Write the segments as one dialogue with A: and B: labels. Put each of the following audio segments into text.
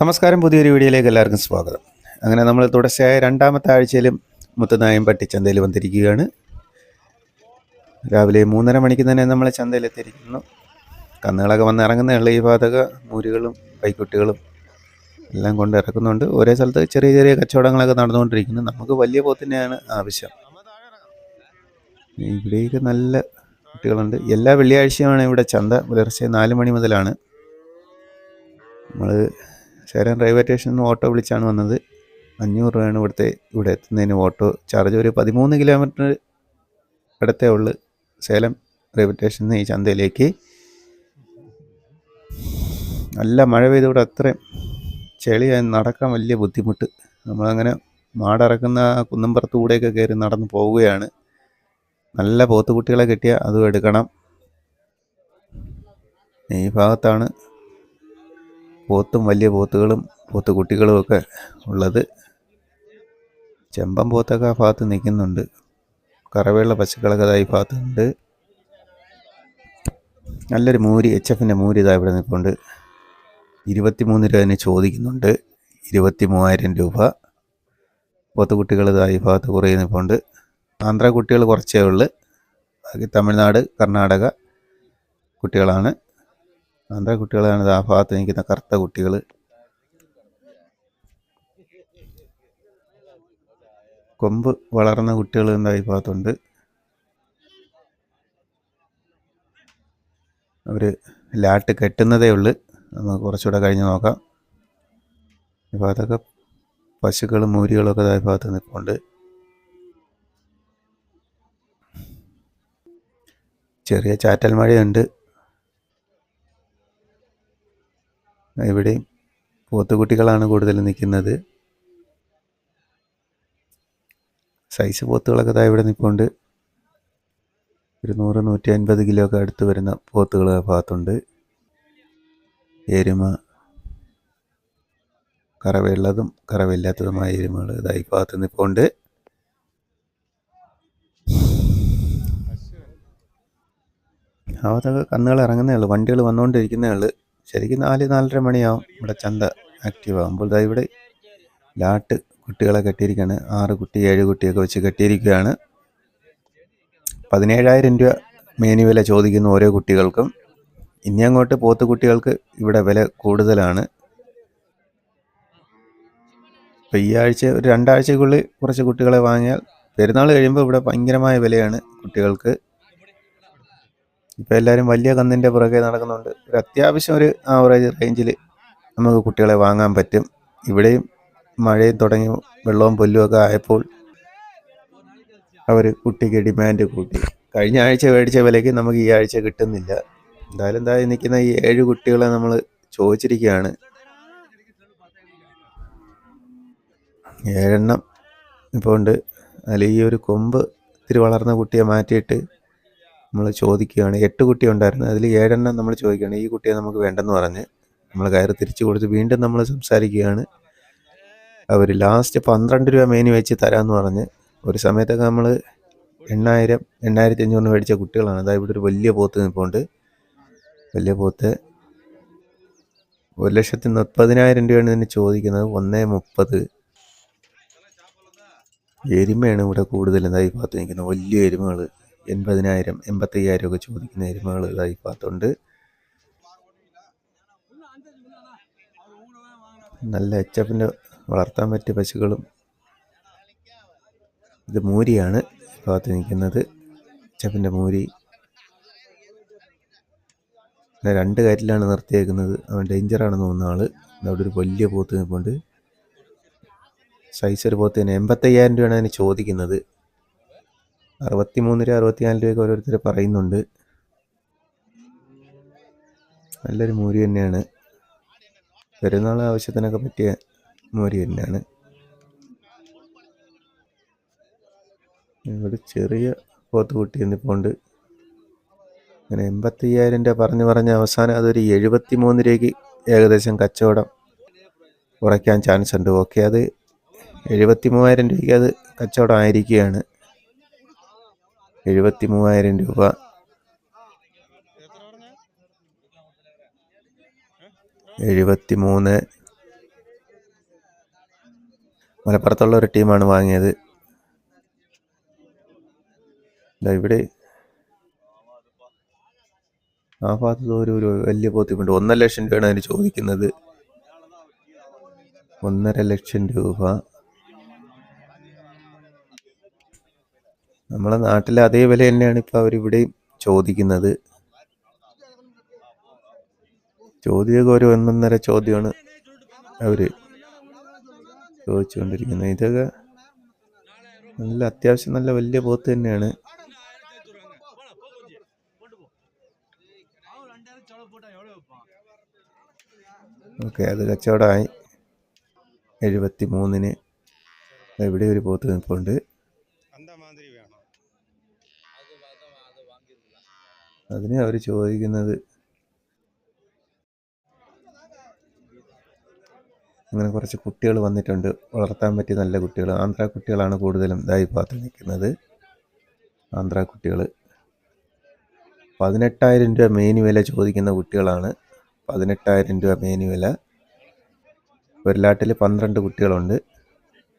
A: നമസ്കാരം പുതിയൊരു വീഡിയോയിലേക്ക് എല്ലാവർക്കും സ്വാഗതം. അങ്ങനെ നമ്മൾ തുടർച്ചയായ രണ്ടാമത്തെ ആഴ്ചയിലും മുത്തനായം പട്ടിച്ചന്തയിൽ വന്നിരിക്കുകയാണ്. രാവിലെ മൂന്നര മണിക്ക് തന്നെ നമ്മൾ ചന്തയിലെത്തിയിരിക്കുന്നു കന്നുകളൊക്കെ വന്ന് ഇറങ്ങുന്ന ഈ പാതക മൂരുകളും പൈക്കുട്ടികളും എല്ലാം കൊണ്ട് ഇറക്കുന്നുണ്ട്. ഒരേ സ്ഥലത്ത് ചെറിയ ചെറിയ കച്ചവടങ്ങളൊക്കെ നടന്നുകൊണ്ടിരിക്കുന്നു. നമുക്ക് വലിയ പോത്തിനെയാണ് ആവശ്യം. ഇവിടേക്ക് നല്ല കുട്ടികളുണ്ട്. എല്ലാ വെള്ളിയാഴ്ചയുമാണ് ഇവിടെ ചന്ത പുലർച്ചെ നാല് മണി മുതലാണ്. നമ്മൾ ശേരം റെയിൽവേ സ്റ്റേഷനിൽ നിന്ന് ഓട്ടോ വിളിച്ചാണ് വന്നത്. അഞ്ഞൂറ് രൂപയാണ് ഇവിടുത്തെ ഇവിടെ എത്തുന്നതിന് ഓട്ടോ ചാർജ് ഒരു പതിമൂന്ന് കിലോമീറ്റർ അടുത്തേ ഉള്ളു. സേലം റെയിൽവേ സ്റ്റേഷനിൽ നിന്ന് ഈ ചന്തയിലേക്ക്. നല്ല മഴ പെയ്തവിടെ അത്രയും ചെളിയായി നടക്കാൻ വലിയ ബുദ്ധിമുട്ട്. നമ്മളങ്ങനെ മാടറക്കുന്ന കുന്നമ്പുറത്ത് കൂടെയൊക്കെ കയറി നടന്ന് പോവുകയാണ്. നല്ല പോത്തുകുട്ടികളെ കിട്ടിയാൽ അതും എടുക്കണം. ഈ ഭാഗത്താണ് പോത്തും വലിയ പോത്തുകളും പോത്തുകുട്ടികളുമൊക്കെ ഉള്ളത്. ചെമ്പൻ പോത്തൊക്കെ ആ ഭാഗത്ത് നിൽക്കുന്നുണ്ട്. കറവയുള്ള പശുക്കളൊക്കെ ഇതായി ഭാഗത്തുണ്ട്. നല്ലൊരു മൂരി എച്ച് എഫിന്റെ മൂരി ഇതാ ഇവിടെ നിൽപ്പുണ്ട്. ഇരുപത്തിമൂന്ന് രൂപ തന്നെ ചോദിക്കുന്നുണ്ട്. ഇരുപത്തി മൂവായിരം രൂപ പോത്തുകുട്ടികൾ ഈ ഭാഗത്ത് കുറേ നിൽപ്പുണ്ട്. ആന്ധ്ര കുട്ടികൾ കുറച്ചേ ഉള്ളു. ബാക്കി തമിഴ്നാട് കർണാടക കുട്ടികളാണ്. ആന്ധ്ര കുട്ടികളാണ് ആ ഭാഗത്ത് നിൽക്കുന്ന കറുത്ത കുട്ടികൾ. കൊമ്പ് വളർന്ന കുട്ടികൾ എന്താ ഈ ഭാഗത്തുണ്ട്. അവർ ലാട്ട് കെട്ടുന്നതേ ഉള്ളു. നമുക്ക് കുറച്ചുകൂടെ കഴിഞ്ഞ് നോക്കാം. ഈ ഭാഗത്തൊക്കെ പശുക്കളും മൂരികളും ഒക്കെ ഈ ഭാഗത്ത് നിൽപ്പുണ്ട്. ചെറിയ ചാറ്റൽ മഴയുണ്ട്. ഇവിടെയും പോത്തുകുട്ടികളാണ് കൂടുതൽ നിൽക്കുന്നത്. സൈസ് പോത്തുകളൊക്കെ താ ഇവിടെ നിൽപ്പുണ്ട്. ഒരു നൂറ് നൂറ്റി അൻപത് കിലോ ഒക്കെ അടുത്ത് വരുന്ന പോത്തുകൾ ആ ഭാഗത്തുണ്ട്. എരുമ കറവയുള്ളതും കറവയില്ലാത്തതുമായ എരുമകൾ ഇതാ ഈ ഭാഗത്ത് നിൽപ്പുണ്ട്. അവതൊക്കെ കന്നുകൾ ഇറങ്ങുന്നേ ഉള്ളൂ. വണ്ടികൾ വന്നുകൊണ്ടിരിക്കുന്നേ ഉള്ളൂ. ശരിക്കും നാല് നാലര മണിയാവും ഇവിടെ ചന്ത ആക്റ്റീവ് ആകുമ്പോൾ ദാ ഇവിടെ ലാട്ട് കുട്ടികളെ കെട്ടിയിരിക്കുകയാണ് ആറ് കുട്ടി ഏഴ് കുട്ടിയൊക്കെ വെച്ച് കെട്ടിയിരിക്കുകയാണ്. പതിനേഴായിരം രൂപ മേനി വില ചോദിക്കുന്നു ഓരോ കുട്ടികൾക്കും. ഇനി അങ്ങോട്ട് പോത്ത് കുട്ടികൾക്ക് ഇവിടെ വില കൂടുതലാണ്. ഇപ്പം ഈ ആഴ്ച ഒരു രണ്ടാഴ്ചക്കുള്ളിൽ കുറച്ച് കുട്ടികളെ വാങ്ങിയാൽ പെരുന്നാൾ കഴിയുമ്പോൾ ഇവിടെ ഭയങ്കരമായ വിലയാണ് കുട്ടികൾക്ക്. ഇപ്പം എല്ലാവരും വലിയ കന്നിന്റെ പുറകെ നടക്കുന്നുണ്ട്. ഒരു അത്യാവശ്യം ഒരു ആവറേജ് റേഞ്ചിൽ നമുക്ക് കുട്ടികളെ വാങ്ങാൻ പറ്റും. ഇവിടെയും മഴയും തുടങ്ങി വെള്ളവും പുല്ലും ഒക്കെ ആയപ്പോൾ അവർ കുട്ടിക്ക് ഡിമാൻഡ് കൂട്ടി. കഴിഞ്ഞ ആഴ്ച മേടിച്ച വിലയ്ക്ക് നമുക്ക് ഈ ആഴ്ച കിട്ടുന്നില്ല. എന്തായാലും എന്താ നിൽക്കുന്ന ഈ ഏഴ് കുട്ടികളെ നമ്മൾ ചോദിച്ചിരിക്കുകയാണ്. ഏഴെണ്ണം ഇപ്പോൾ ഉണ്ട്. അതിൽ ഈ ഒരു കൊമ്പ് ഇത്തിരി വളർന്ന കുട്ടിയെ മാറ്റിയിട്ട് നമ്മൾ ചോദിക്കുകയാണ്. എട്ട് കുട്ടി ഉണ്ടായിരുന്നു. അതിൽ ഏഴെണ്ണം നമ്മൾ ചോദിക്കുകയാണ്. ഈ കുട്ടിയെ നമുക്ക് വേണ്ടെന്ന് പറഞ്ഞ് നമ്മൾ കയറി തിരിച്ചു കൊടുത്ത് വീണ്ടും നമ്മൾ സംസാരിക്കുകയാണ്. അവർ ലാസ്റ്റ് പന്ത്രണ്ട് രൂപ മേനി വെച്ച് തരാമെന്ന് പറഞ്ഞ് ഒരു സമയത്തൊക്കെ നമ്മൾ എണ്ണായിരം എണ്ണായിരത്തി അഞ്ഞൂറിന് മേടിച്ച കുട്ടികളാണ്. അതായത് ഇവിടെ ഒരു വലിയ പോത്ത് നിൽപ്പുണ്ട് വലിയ പോത്ത് ഒരു ലക്ഷത്തി മുപ്പതിനായിരം രൂപയാണ് ഇതിന് ചോദിക്കുന്നത്. ഒന്നേ മുപ്പത്. എരുമയാണ് ഇവിടെ കൂടുതൽ ഇതായി ഭാഗത്ത് നിൽക്കുന്നത്. വലിയ എരുമകൾ എൺപതിനായിരം എൺപത്തയ്യായിരം ഒക്കെ ചോദിക്കുന്ന എരുമകൾ ഇതായി പാത്തുണ്ട്. നല്ല എച്ചപ്പിന്റെ വളർത്താൻ പറ്റിയ പശുക്കളും ഇത് മൂരിയാണ് ഭാഗത്ത് നിൽക്കുന്നത്. എച്ചപ്പിന്റെ മൂരി രണ്ട് കാര്യത്തിലാണ് നിർത്തിയേക്കുന്നത്. അവൻ ഡേഞ്ചറാണെന്ന് തോന്നുന്ന ആൾ. അവിടെ ഒരു വലിയ പോത്ത് നിൽപ്പുണ്ട്. സൈസ് ഒരു പോത്ത് തന്നെ എൺപത്തയ്യായിരം രൂപയാണ് അതിന് ചോദിക്കുന്നത്. അറുപത്തി മൂന്ന് രൂപ അറുപത്തിനാല് രൂപയൊക്കെ ഓരോരുത്തർ പറയുന്നുണ്ട്. നല്ലൊരു മൂരി തന്നെയാണ്. പെരുന്നാൾ ആവശ്യത്തിനൊക്കെ പറ്റിയ മൂരി തന്നെയാണ്. ഇവിടെ ചെറിയ പോത്ത് കുട്ടി നിൽപ്പുണ്ട് അങ്ങനെ എൺപത്തയ്യായിരം രൂപ പറഞ്ഞു പറഞ്ഞ് അവസാനം അതൊരു എഴുപത്തി മൂന്ന് രൂപയ്ക്ക് ഏകദേശം കച്ചവടം കുറയ്ക്കാൻ ചാൻസ് ഉണ്ട്. ഓക്കെ അത് എഴുപത്തി മൂവായിരം രൂപയ്ക്ക് അത് കച്ചവടം ആയിരിക്കുകയാണ്. എഴുപത്തി മൂവായിരം രൂപ. എഴുപത്തി മൂന്ന് മലപ്പുറത്തുള്ള ഒരു ടീമാണ് വാങ്ങിയത്. ഇവിടെ. ആ ഭാഗത്ത് ഒരു വലിയ പോത്തിപ്പുണ്ട് ഒന്നര ലക്ഷം രൂപയാണ് അതിന് ചോദിക്കുന്നത്. ഒന്നര ലക്ഷം രൂപ. നമ്മളെ നാട്ടിലെ അതേ വില തന്നെയാണ് ഇപ്പൊ അവരിവിടെയും ചോദിക്കുന്നത്. ചോദ്യമൊക്കെ ഒരു ഒന്നൊന്നര ചോദ്യമാണ് അവർ ചോദിച്ചുകൊണ്ടിരിക്കുന്നത്. ഇതൊക്കെ നല്ല അത്യാവശ്യം നല്ല വലിയ പോത്ത് തന്നെയാണ്. ഓക്കെ അത് കച്ചവടമായി. എഴുപത്തി മൂന്നിന് എവിടെ ഒരു പോത്ത് നിൽപ്പുണ്ട്. അതിന് അവർ ചോദിക്കുന്നത്. അങ്ങനെ കുറച്ച് കുട്ടികൾ വന്നിട്ടുണ്ട്. വളർത്താൻ പറ്റിയ നല്ല കുട്ടികൾ. ആന്ധ്ര കുട്ടികളാണ് കൂടുതലും പാത്രം നിൽക്കുന്നത് ആന്ധ്ര കുട്ടികൾ. പതിനെട്ടായിരം രൂപ മേനി വില ചോദിക്കുന്ന കുട്ടികളാണ്. പതിനെട്ടായിരം രൂപ മേനി വില. ഒരു ലാട്ടിൽ പന്ത്രണ്ട് കുട്ടികളുണ്ട്.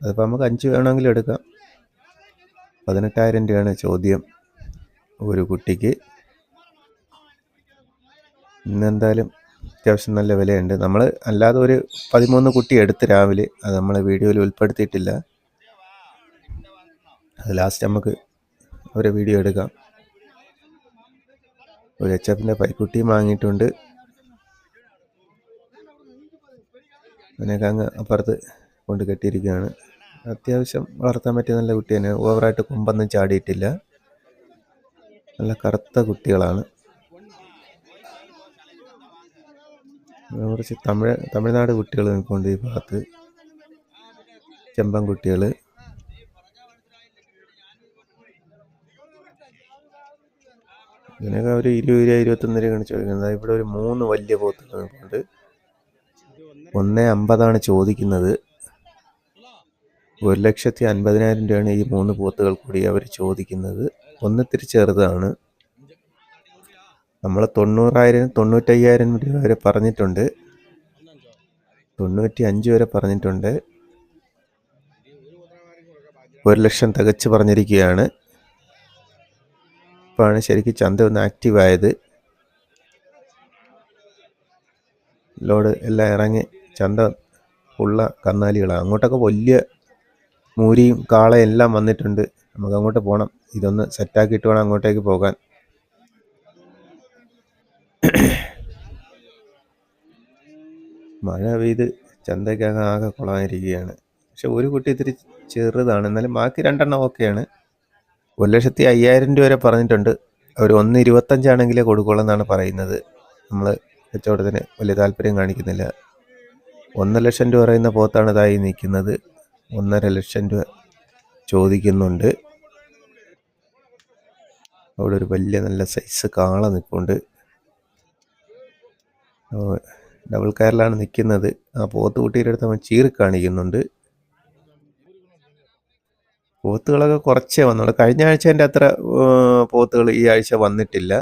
A: അതിപ്പോൾ നമുക്ക് അഞ്ച് വേണമെങ്കിലും എടുക്കാം. പതിനെട്ടായിരം രൂപയാണ് ചോദ്യം ഒരു കുട്ടിക്ക്. ഇന്നെന്തായാലും അത്യാവശ്യം നല്ല വിലയുണ്ട്. നമ്മൾ അല്ലാതെ ഒരു പതിമൂന്ന് കുട്ടി എടുത്ത് രാവിലെ അത് നമ്മൾ വീഡിയോയിൽ ഉൾപ്പെടുത്തിയിട്ടില്ല. അത് ലാസ്റ്റ് നമുക്ക് ഒരു വീഡിയോ എടുക്കാം. ഒരു എച്ച് എഫിന്റെ പൈക്കുട്ടിയും വാങ്ങിയിട്ടുണ്ട്. അതിനൊക്കെ അങ്ങ് അപ്പുറത്ത് കൊണ്ട് കെട്ടിയിരിക്കുകയാണ്. അത്യാവശ്യം വളർത്താൻ പറ്റിയ നല്ല കുട്ടി തന്നെ. ഓവറായിട്ട് കൊമ്പൊന്നും ചാടിയിട്ടില്ല. നല്ല കറുത്ത കുട്ടികളാണ്. കുറച്ച് തമിഴ് തമിഴ്നാട് കുട്ടികൾ നിൽക്കുന്നുണ്ട് ഈ ഭാഗത്ത്. ചെമ്പൻ കുട്ടികൾ ഇതിനൊക്കെ ഒരു ഇരുപത് രൂപ ഇരുപത്തൊന്ന് രൂപ കാണിച്ചു ചോദിക്കുന്നത് ഇവിടെ ഒരു മൂന്ന് വലിയ പോത്തുകൾ നിൽക്കുന്നുണ്ട് ഒന്ന് അമ്പതാണ് ചോദിക്കുന്നത്. ഒരു ലക്ഷത്തി അൻപതിനായിരം രൂപയാണ് ഈ മൂന്ന് പോത്തുകൾ കൂടി അവർ ചോദിക്കുന്നത്. ഒന്ന് തിരിച്ചെറുതാണ് ചെറുതാണ്. നമ്മൾ തൊണ്ണൂറായിരം തൊണ്ണൂറ്റയ്യായിരം രൂപ വരെ പറഞ്ഞിട്ടുണ്ട്. തൊണ്ണൂറ്റി അഞ്ച് വരെ പറഞ്ഞിട്ടുണ്ട്. ഒരു ലക്ഷം തികച്ച് പറഞ്ഞിരിക്കുകയാണ്. ഇപ്പോഴാണ് ശരിക്കും ചന്ത ഒന്ന് ആക്റ്റീവ് ആയത്. ലോഡ് എല്ലാം ഇറങ്ങി ചന്ത ഉള്ള കന്നാലികളാണ്. അങ്ങോട്ടൊക്കെ വലിയ മൂരിയും കാളയും എല്ലാം വന്നിട്ടുണ്ട്. നമുക്ക് അങ്ങോട്ട് പോകണം ഇതൊന്ന് സെറ്റാക്കിയിട്ട് വേണം അങ്ങോട്ടേക്ക് പോകാൻ. മഴ പെയ്ത് ചന്തയ്ക്കകം ആകെ കുളമായിരിക്കുകയാണ് പക്ഷെ ഒരു കുട്ടി ഇത്തിരി ചെറുതാണ്. എന്നാലും ബാക്കി രണ്ടെണ്ണം ഓക്കെയാണ്. ഒരു ലക്ഷത്തി അയ്യായിരം രൂപ വരെ പറഞ്ഞിട്ടുണ്ട്. അവർ ഒന്ന് ഇരുപത്തഞ്ചാണെങ്കിലേ കൊടുക്കുള്ളൂ എന്നാണ് പറയുന്നത്. നമ്മൾ കച്ചവടത്തിന് വലിയ താല്പര്യം കാണിക്കുന്നില്ല. ഒന്നര ലക്ഷം രൂപ പറയുന്ന പോത്താണ് ഇതായി നിൽക്കുന്നത്. ഒന്നര ലക്ഷം രൂപ ചോദിക്കുന്നുണ്ട്. അവിടെ ഒരു വലിയ നല്ല സൈസ് കാള നിൽപ്പുണ്ട്. ഡബിൾ കയറിലാണ് നിൽക്കുന്നത്. ആ പോത്ത് കുട്ടിയുടെ അടുത്ത് അവൻ ചീറി കാണിക്കുന്നുണ്ട്. പോത്തുകളൊക്കെ കുറച്ചേ വന്നുള്ളൂ കഴിഞ്ഞ ആഴ്ച എന്റെ അത്ര പോത്തുകൾ ഈ ആഴ്ച വന്നിട്ടില്ല.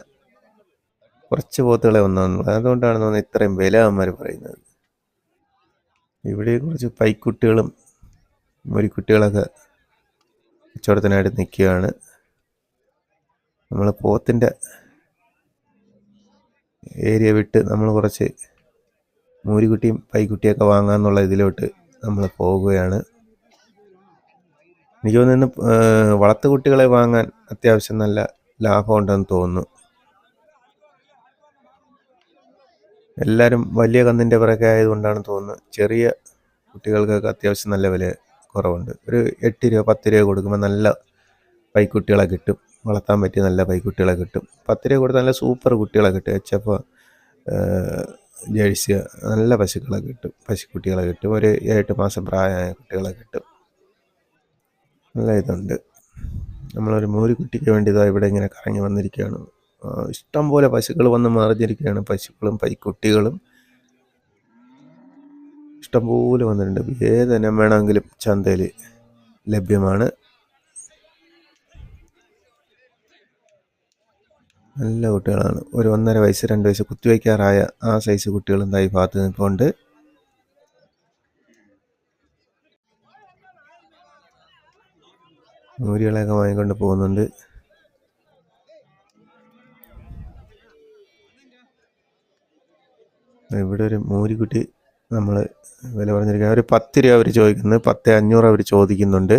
A: കുറച്ച് പോത്തുകളെ വന്നുള്ളൂ. അതുകൊണ്ടാണ് തോന്നുന്നത് ഇത്രയും വില അവന്മാർ പറയുന്നത്. ഇവിടെ കുറച്ച് പൈക്കുട്ടികളും മുരിക്കുട്ടികളൊക്കെ കച്ചവടത്തിനായിട്ട് നിൽക്കുകയാണ്. നമ്മൾ പോത്തിന്റെ ഏരിയ വിട്ട് നമ്മൾ കുറച്ച് മൂരിക്കുട്ടിയും പൈക്കുട്ടിയൊക്കെ വാങ്ങാന്നുള്ള ഇതിലോട്ട് നമ്മൾ പോവുകയാണ്. എനിക്ക് തോന്നുന്നു വളർത്തു കുട്ടികളെ വാങ്ങാൻ അത്യാവശ്യം നല്ല ലാഭമുണ്ടെന്ന് തോന്നുന്നു. എല്ലാവരും വലിയ കന്നിന്റെ പിറകെ ആയതുകൊണ്ടാണ് തോന്നുന്നത് ചെറിയ കുട്ടികൾക്കൊക്കെ അത്യാവശ്യം നല്ല വില കുറവുണ്ട്. ഒരു എട്ട് രൂപ പത്ത് രൂപ കൊടുക്കുമ്പോൾ നല്ല പൈക്കുട്ടികളെ കിട്ടും. വളർത്താൻ പറ്റിയ നല്ല പൈക്കുട്ടികളെ കിട്ടും. പത്ത് രൂപ കൊടുത്ത് നല്ല സൂപ്പർ കുട്ടികളെ കിട്ടും. എച്ച് എഫ് ജേഴ്സി നല്ല പശുക്കളെ കിട്ടും. പശുക്കുട്ടികളെ കിട്ടും. ഒരു ഏഴെട്ട് മാസം പ്രായമായ കുട്ടികളെ കിട്ടും. നല്ല ഇതുണ്ട്. നമ്മളൊരു മൂരിക്കുട്ടിക്ക് വേണ്ടി ഇതാ ഇവിടെ ഇങ്ങനെ കറങ്ങി വന്നിരിക്കുകയാണ്. ഇഷ്ടം പോലെ പശുക്കൾ വന്ന് മറിഞ്ഞിരിക്കുകയാണ് പശുക്കളും പൈക്കുട്ടികളും ഇഷ്ടംപോലെ വന്നിട്ടുണ്ട്. ഏതിനം വേണമെങ്കിലും ചന്തയിൽ ലഭ്യമാണ്. നല്ല കുട്ടികളാണ്. ഒരു ഒന്നര വയസ്സ് രണ്ട് വയസ്സ് കുത്തിവയ്ക്കാറായ ആ സൈസ് കുട്ടികളും എന്തായി ഭാഗത്ത് നിൽപ്പുണ്ട്. നൂരികളെയൊക്കെ വാങ്ങിക്കൊണ്ട് പോകുന്നുണ്ട്. ഇവിടെ ഒരു മൂരിക്കുട്ടി നമ്മൾ വില പറഞ്ഞിരിക്കുക ഒരു പത്ത് രൂപ അവർ ചോദിക്കുന്നത് പത്ത് അഞ്ഞൂറ് അവർ ചോദിക്കുന്നുണ്ട്.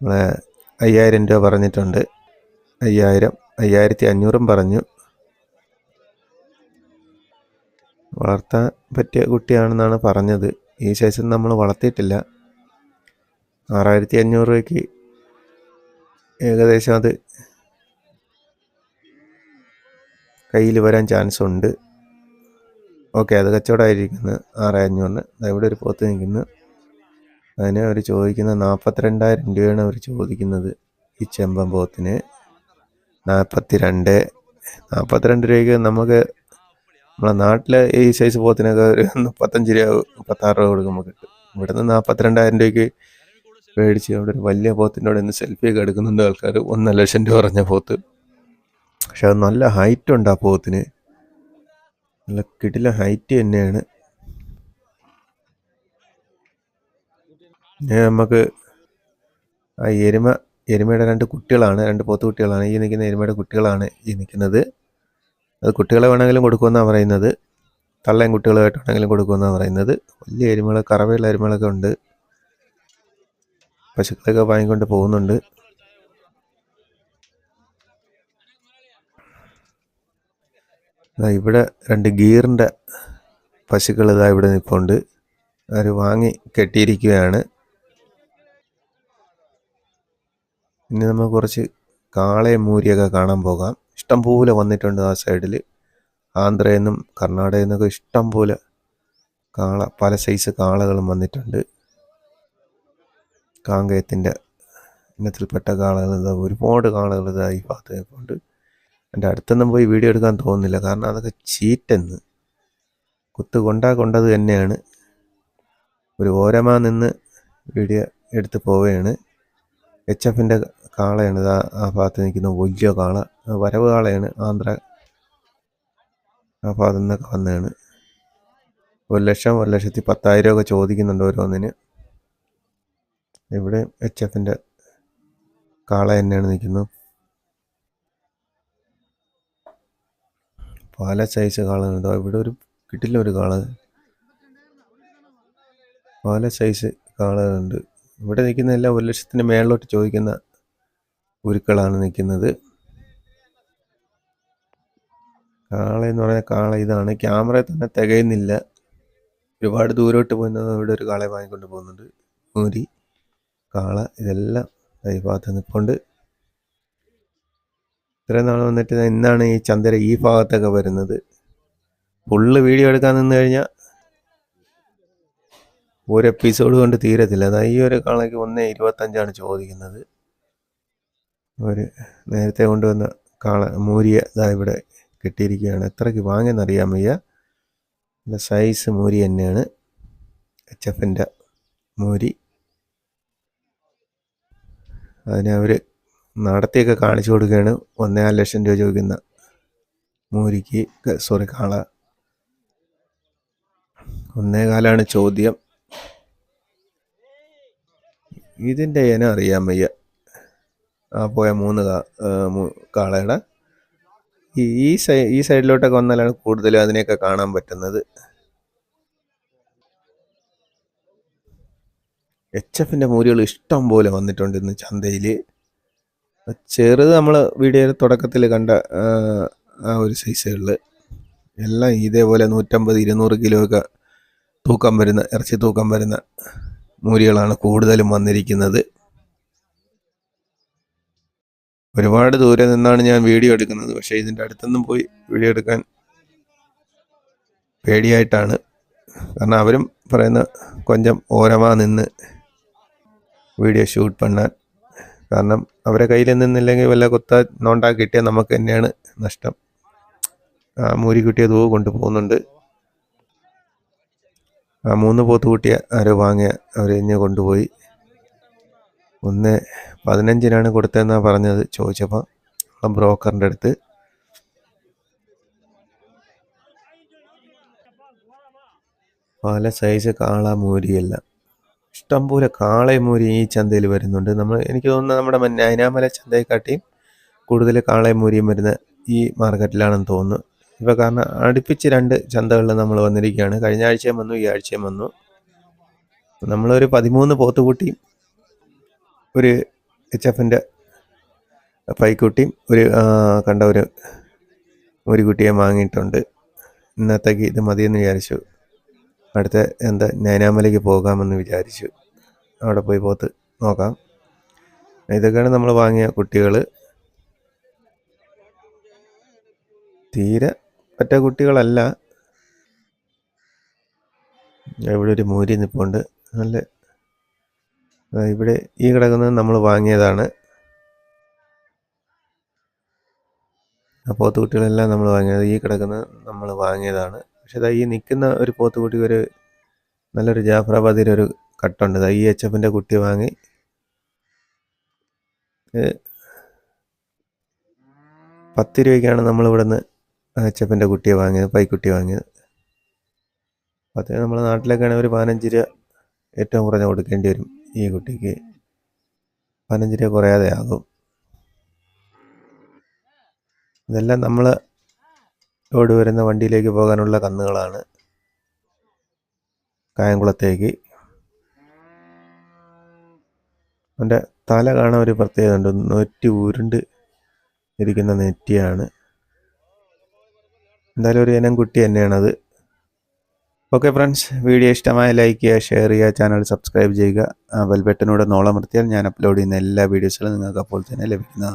A: നമ്മളെ അയ്യായിരം രൂപ പറഞ്ഞിട്ടുണ്ട്. അയ്യായിരം. അയ്യായിരത്തി അഞ്ഞൂറും പറഞ്ഞു. വളർത്താൻ പറ്റിയ കുട്ടിയാണെന്നാണ് പറഞ്ഞത്. ഈ ശേഷം നമ്മൾ വളർത്തിയിട്ടില്ല. ആറായിരത്തി അഞ്ഞൂറ് രൂപയ്ക്ക് ഏകദേശം അത് കയ്യിൽ വരാൻ ചാൻസ് ഉണ്ട്. ഓക്കെ അത് കച്ചവടമായിരിക്കുന്നത് ആറ് അഞ്ഞൂറിന് ഇവിടെ ഒരു പോത്ത് നിൽക്കുന്നു. അതിന് അവർ ചോദിക്കുന്നത് നാൽപ്പത്തിരണ്ടായിരം രൂപയാണ് അവർ ചോദിക്കുന്നത് ഈ ചെമ്പൻ പോത്തിന്. നാൽപ്പത്തി രണ്ട് നാൽപ്പത്തിരണ്ട് രൂപയ്ക്ക് നമുക്ക് നമ്മളെ നാട്ടിലെ ഈ സൈസ് പോത്തിനൊക്കെ ഒരു മുപ്പത്തഞ്ച് രൂപ മുപ്പത്താറ് രൂപ കൊടുക്കും നമുക്ക് കിട്ടും. ഇവിടുന്ന് നാൽപ്പത്തിരണ്ടായിരം രൂപയ്ക്ക് മേടിച്ച് അവിടെ ഒരു വലിയ പോത്തിന്റെ അവിടെ നിന്ന് സെൽഫിയൊക്കെ എടുക്കുന്നുണ്ട് ആൾക്കാർ ഒന്നര ലക്ഷം രൂപ പറഞ്ഞ പോത്ത്. പക്ഷെ അത് നല്ല ഹൈറ്റ് ഉണ്ട് ആ പോത്തിന്. നല്ല കിടില ഹൈറ്റ് തന്നെയാണ്. നമുക്ക് ആ എരുമ എരുമയുടെ രണ്ട് കുട്ടികളാണ് രണ്ട് പോത്ത് കുട്ടികളാണ് ഈ നിൽക്കുന്ന എരുമയുടെ കുട്ടികളാണ് ഈ നിൽക്കുന്നത്. അത് കുട്ടികളെ വേണമെങ്കിലും കൊടുക്കുമെന്നാണ് പറയുന്നത്. തള്ളയും കുട്ടികളുമായിട്ട് വേണമെങ്കിലും കൊടുക്കുമെന്നാണ് പറയുന്നത്. വലിയ എരുമകൾ കറവയുള്ള എരുമകളൊക്കെ ഉണ്ട്. പശുക്കളൊക്കെ വാങ്ങിക്കൊണ്ട് പോകുന്നുണ്ട്. ഇവിടെ രണ്ട് ഗീറിന്റെ പശുക്കൾ ഇതാ ഇവിടെ നിൽപ്പുണ്ട്. അവർ വാങ്ങി കെട്ടിയിരിക്കുകയാണ്. ഇനി നമുക്ക് കുറച്ച് കാളയും മൂരിയൊക്കെ കാണാൻ പോകാം. ഇഷ്ടംപോലെ വന്നിട്ടുണ്ട് ആ സൈഡിൽ ആന്ധ്രയിൽ നിന്നും കർണാടകയിൽ നിന്നൊക്കെ ഇഷ്ടംപോലെ കാള പല സൈസ് കാളകളും വന്നിട്ടുണ്ട്. കാങ്കയത്തിന്റെ ഇനത്തിൽപ്പെട്ട കാളകൾ ഒരുപാട് കാളകൾ ഇതാ ഈ ഭാഗത്ത് നിൽപ്പുണ്ട് എന്റെ അടുത്തൊന്നും പോയി വീഡിയോ എടുക്കാൻ തോന്നുന്നില്ല. കാരണം അതൊക്കെ ചീറ്റെന്ന്. കുത്ത് കൊണ്ടാ കൊണ്ടത് തന്നെയാണ്. ഒരു ഓരമാ നിന്ന് വീഡിയോ എടുത്ത് പോവുകയാണ്. എച്ച് എഫിന്റെ കാളയാണ് ഇതാ ആ ഭാഗത്ത് നിൽക്കുന്ന വലിയ കാള. വരവ് കാളയാണ് ആന്ധ്ര ആ ഭാഗത്തു നിന്നൊക്കെ വന്നതാണ്. ഒരു ലക്ഷം ഒരു ലക്ഷത്തി പത്തായിരം ഒക്കെ ചോദിക്കുന്നുണ്ട് ഓരോന്നിന്. ഇവിടെ എച്ച് എഫിന്റെ കാള തന്നെയാണ് നിൽക്കുന്നത് പല സൈസ് കാളകളുണ്ട് ഇവിടെ ഒരു കിട്ടില്ല ഒരു കാള. പല സൈസ് കാളകളുണ്ട് ഇവിടെ നിൽക്കുന്ന എല്ലാം ഒരു ലക്ഷത്തിന് മേളിലോട്ട് ചോദിക്കുന്ന ഉരുക്കളാണ് നിൽക്കുന്നത്. കാള എന്ന് പറഞ്ഞാൽ കാള ഇതാണ്. ക്യാമറ തന്നെ തികയുന്നില്ല. ഒരുപാട് ദൂരോട്ട് പോകുന്നത് ഇവിടെ ഒരു കാളയെ വാങ്ങിക്കൊണ്ട് പോകുന്നുണ്ട്. മൂരി കാള ഇതെല്ലാം ഈ ഭാഗത്ത് നിൽപ്പുണ്ട് ഇത്രയും നാൾ വന്നിട്ട് ഇന്നാണ് ഈ ചന്ദ്ര ഈ ഭാഗത്തൊക്കെ വരുന്നത്. ഫുള്ള് വീഡിയോ എടുക്കാൻ നിന്ന് കഴിഞ്ഞാൽ ഒരു എപ്പിസോഡ് കൊണ്ട് തീരത്തില്ല. അതാ ഈ ഒരു കാളയ്ക്ക് ഒന്നേ ഇരുപത്തഞ്ചാണ് ചോദിക്കുന്നത്. ഒരു നേരത്തെ കൊണ്ടുവന്ന കാള മൂരിയ ഇതാ ഇവിടെ കിട്ടിയിരിക്കുകയാണ്. എത്രയ്ക്ക് വാങ്ങിയെന്നറിയാൻ വയ്യ ഇതിന്റെ സൈസ് മൂരി തന്നെയാണ്. എച്ച് എഫിന്റെ മൂരി. അതിനെ അവർ നടത്തിയൊക്കെ കാണിച്ചു കൊടുക്കുകയാണ്. ഒന്നേകാൽ ലക്ഷം രൂപ ചോദിക്കുന്ന മൂരിക്ക് സോറി കാള. ഒന്നേകാലാണ് ചോദ്യം. ഇതിന്റെ ഇനം അറിയാൻ വയ്യ പോയ മൂന്ന് കാളയുടെ. ഈ ഈ സൈ ഈ സൈഡിലോട്ടൊക്കെ വന്നാലാണ് കൂടുതലും അതിനെയൊക്കെ കാണാൻ പറ്റുന്നത്. എച്ച് എഫിന്റെ മൂരികൾ ഇഷ്ടം പോലെ വന്നിട്ടുണ്ട് ഇന്ന് ചന്തയിൽ ചെറുത് നമ്മൾ വീഡിയോയുടെ തുടക്കത്തിൽ കണ്ട ആ, ഒരു സൈസുകളിൽ എല്ലാം ഇതേപോലെ നൂറ്റമ്പത് ഇരുന്നൂറ് കിലോയൊക്കെ തൂക്കം വരുന്ന ഇറച്ചി തൂക്കം വരുന്ന മൂരികളാണ് കൂടുതലും വന്നിരിക്കുന്നത്. ഒരുപാട് ദൂരെ നിന്നാണ് ഞാൻ വീഡിയോ എടുക്കുന്നത്. പക്ഷേ ഇതിന്റെ അടുത്തൊന്നും പോയി വീഡിയോ എടുക്കാൻ പേടിയായിട്ടാണ്. കാരണം അവരും പറയുന്ന കൊഞ്ചം ഓരമാ നിന്ന് വീഡിയോ ഷൂട്ട് പണ്ണാൻ. കാരണം അവരെ കയ്യിൽ നിന്നില്ലെങ്കിൽ വല്ല കൊത്ത നോണ്ടാ കിട്ടിയാൽ നമുക്ക് തന്നെയാണ് നഷ്ടം. ആ മൂരി കിട്ടിയ തൂ കൊണ്ടുപോകുന്നുണ്ട്. ആ മൂന്ന് പോത്ത് കൂട്ടിയ ആരോ വാങ്ങിയ അവരെ ഇഞ്ഞ് കൊണ്ടുപോയി. ഒന്ന് പതിനഞ്ചിനാണ് കൊടുത്തതെന്നാണ് പറഞ്ഞത് ചോദിച്ചപ്പോൾ ആ ബ്രോക്കറിന്റെ അടുത്ത്. പല സൈസ് കാള മൂരിയെല്ലാം ഇഷ്ടംപോലെ കാളയമൂരി ഈ ചന്തയിൽ വരുന്നുണ്ട്. നമ്മൾ എനിക്ക് തോന്നുന്നത് നമ്മുടെ നൈനാമല ചന്തയെക്കാട്ടിയും കൂടുതൽ കാളയമൂരിയും വരുന്ന ഈ മാർക്കറ്റിലാണെന്ന് തോന്നുന്നു. ഇപ്പോൾ കാരണം അടുപ്പിച്ച് രണ്ട് ചന്തകളിൽ നമ്മൾ വന്നിരിക്കുകയാണ്. കഴിഞ്ഞ ആഴ്ചയും വന്നു ഈ ആഴ്ചയും വന്നു. നമ്മളൊരു പതിമൂന്ന് പോത്തുകുട്ടിയും ഒരു എച്ച് എഫിന്റെ പൈക്കുട്ടിയും ഒരു കണ്ട ഒരു ഒരു കുട്ടിയെ വാങ്ങിയിട്ടുണ്ട്. ഇന്നത്തേക്ക് ഇത് മതിയെന്ന് വിചാരിച്ചു. അടുത്ത എന്താ നൈനാമലയ്ക്ക് പോകാമെന്ന് വിചാരിച്ചു. അവിടെ പോയി പോത്ത് നോക്കാം. ഇതൊക്കെയാണ് നമ്മൾ വാങ്ങിയ കുട്ടികൾ തീരെ പറ്റ കുട്ടികളല്ല. ഇവിടെ ഒരു മൂരി നിപ്പുണ്ട്. നല്ല ഇവിടെ ഈ കിടക്കുന്നത് നമ്മൾ വാങ്ങിയതാണ്. ആ പോത്തുകുട്ടികളെല്ലാം നമ്മൾ വാങ്ങിയത് ഈ കിടക്കുന്നത് നമ്മൾ വാങ്ങിയതാണ്. പക്ഷെ ദാ ഈ നിൽക്കുന്ന ഒരു പോത്തുകുട്ടി ഒരു നല്ലൊരു ജാഫറാബാദിന്റെ ഒരു കട്ടുണ്ട്. ദാ ഈ എച്ച് എഫിന്റെ കുട്ടി വാങ്ങി. ഇത് പത്ത് രൂപയ്ക്കാണ് നമ്മൾ ഇവിടുന്ന് എച്ച് എഫിന്റെ കുട്ടിയെ വാങ്ങിയത് പൈക്കുട്ടി വാങ്ങിയത്. പത്ത് നമ്മുടെ നാട്ടിലൊക്കെയാണെങ്കിൽ ഒരു പതിനഞ്ച് രൂപ ഏറ്റവും കുറഞ്ഞ കൊടുക്കേണ്ടി വരും. ഈ കുട്ടിക്ക് പതിനഞ്ച് രൂപ കുറയാതെ ആകും. ഇതെല്ലാം നമ്മൾ ഓട് വരുന്ന വണ്ടിയിലേക്ക് പോകാനുള്ള കന്നുകളാണ്. കായംകുളത്തേക്ക്. അവന്റെ തല കാണാൻ ഒരു പ്രത്യേകത ഉണ്ട് നെറ്റി ഉരുണ്ട് ഇരിക്കുന്ന നെറ്റിയാണ്. എന്തായാലും ഒരു ഇനം കുട്ടി തന്നെയാണത്. ഓക്കെ ഫ്രണ്ട്സ് വീഡിയോ ഇഷ്ടമായ ലൈക്ക് ചെയ്യുക ഷെയർ ചെയ്യുക ചാനൽ സബ്സ്ക്രൈബ് ചെയ്യുക. ബെൽബട്ടനോട് ബെൽ ബട്ടനോട് ഞാൻ അപ്ലോഡ് ചെയ്യുന്ന എല്ലാ വീഡിയോസുകളും നിങ്ങൾക്ക് അപ്പോൾ തന്നെ ലഭിക്കുന്നതാണ്.